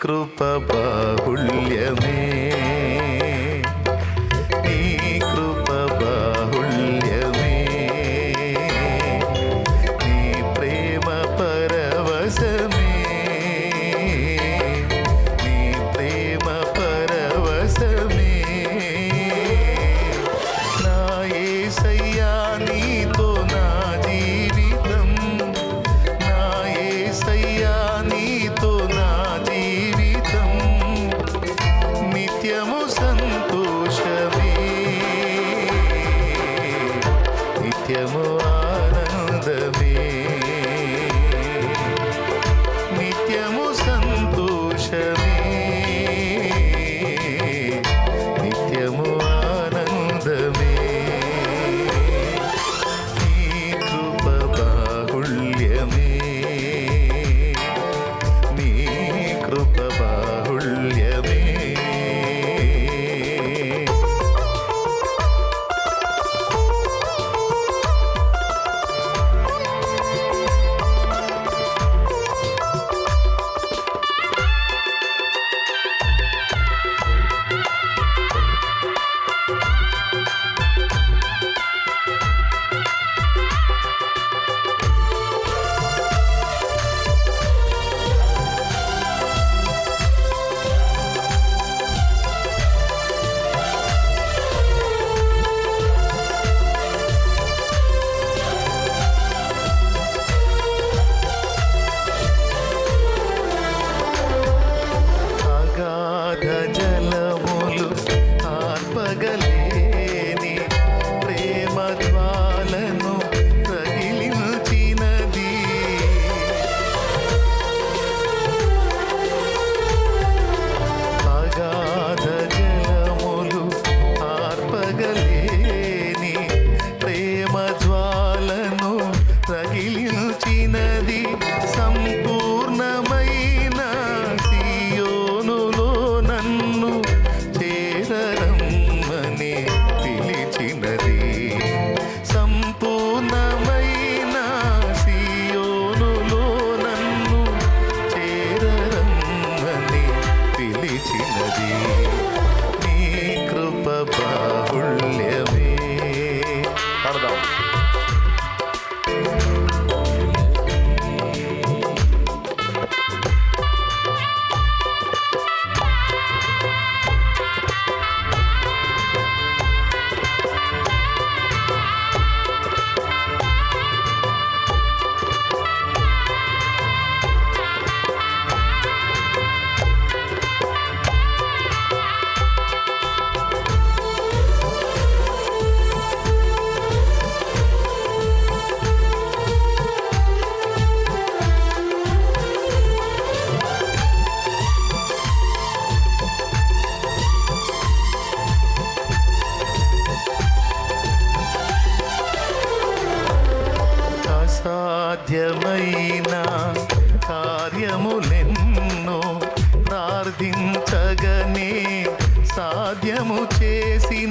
కృప బాహుళ్యము ആനന്ദമേ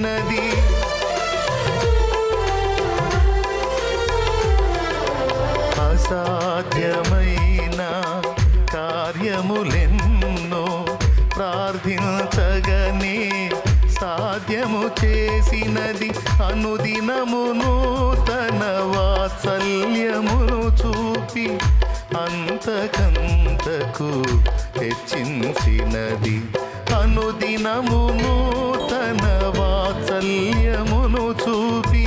ఉన్నది. అసాధ్యమైన కార్యములెన్నో ప్రార్థించగనే సాధ్యము చేసినది అనుదినమును తన వాత్సల్యమును చూపి అంతకంతకు హెచ్చించినది అనుదినమును వాత్సల్యమును చూపి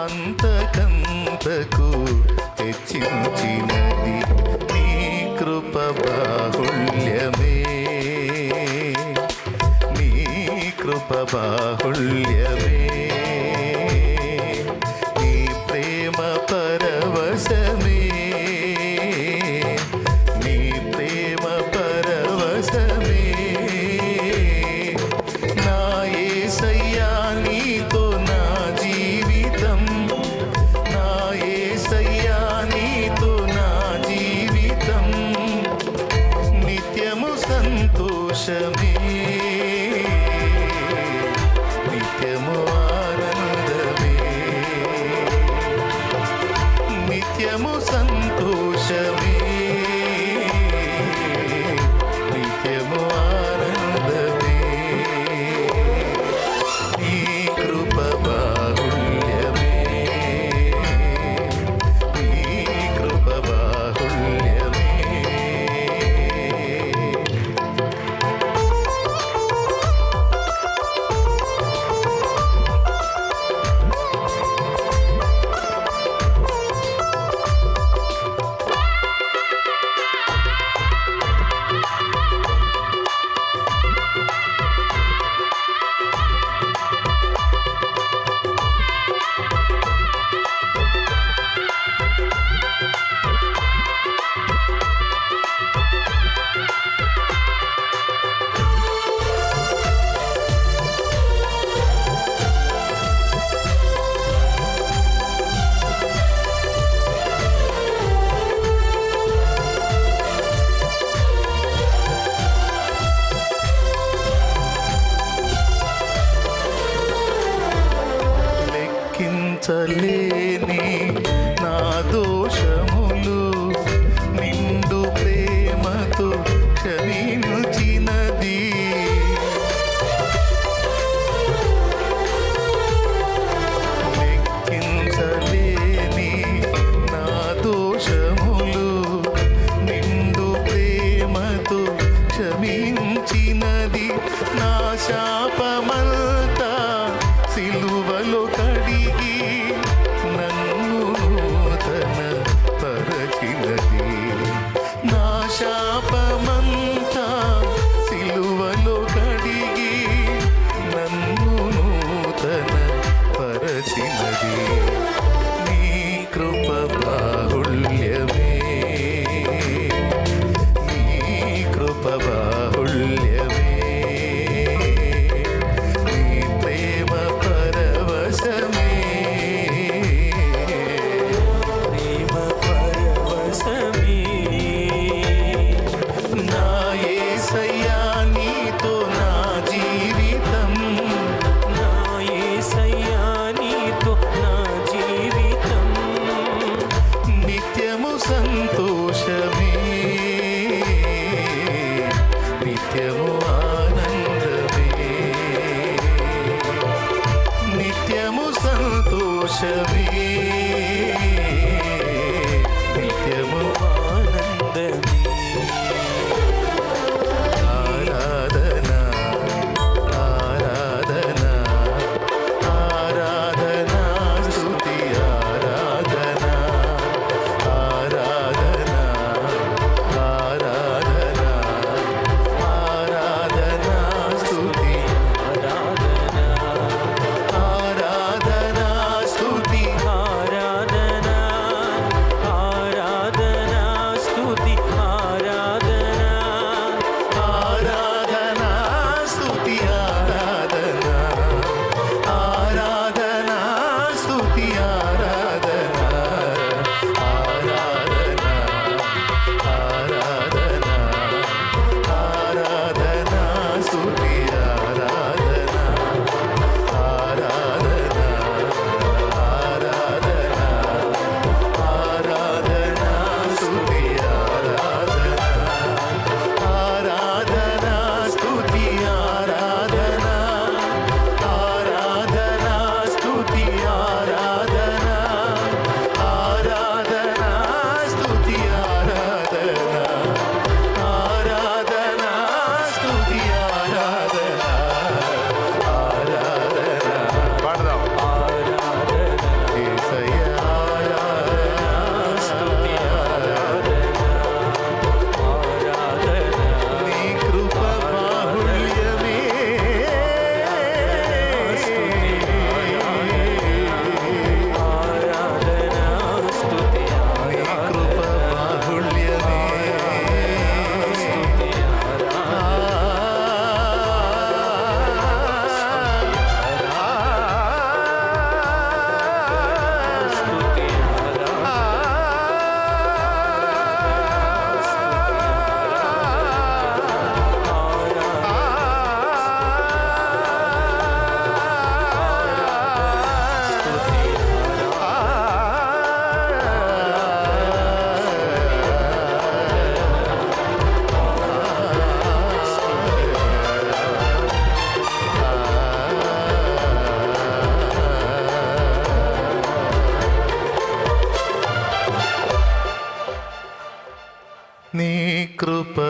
అంతకంతకు తెచ్చించినది నీ కృప బాహుళ్యమే. నీ కృప బాహుళ్యమే. see నిత్యము ఆనందమే నిత్యము సంతోషమే నీ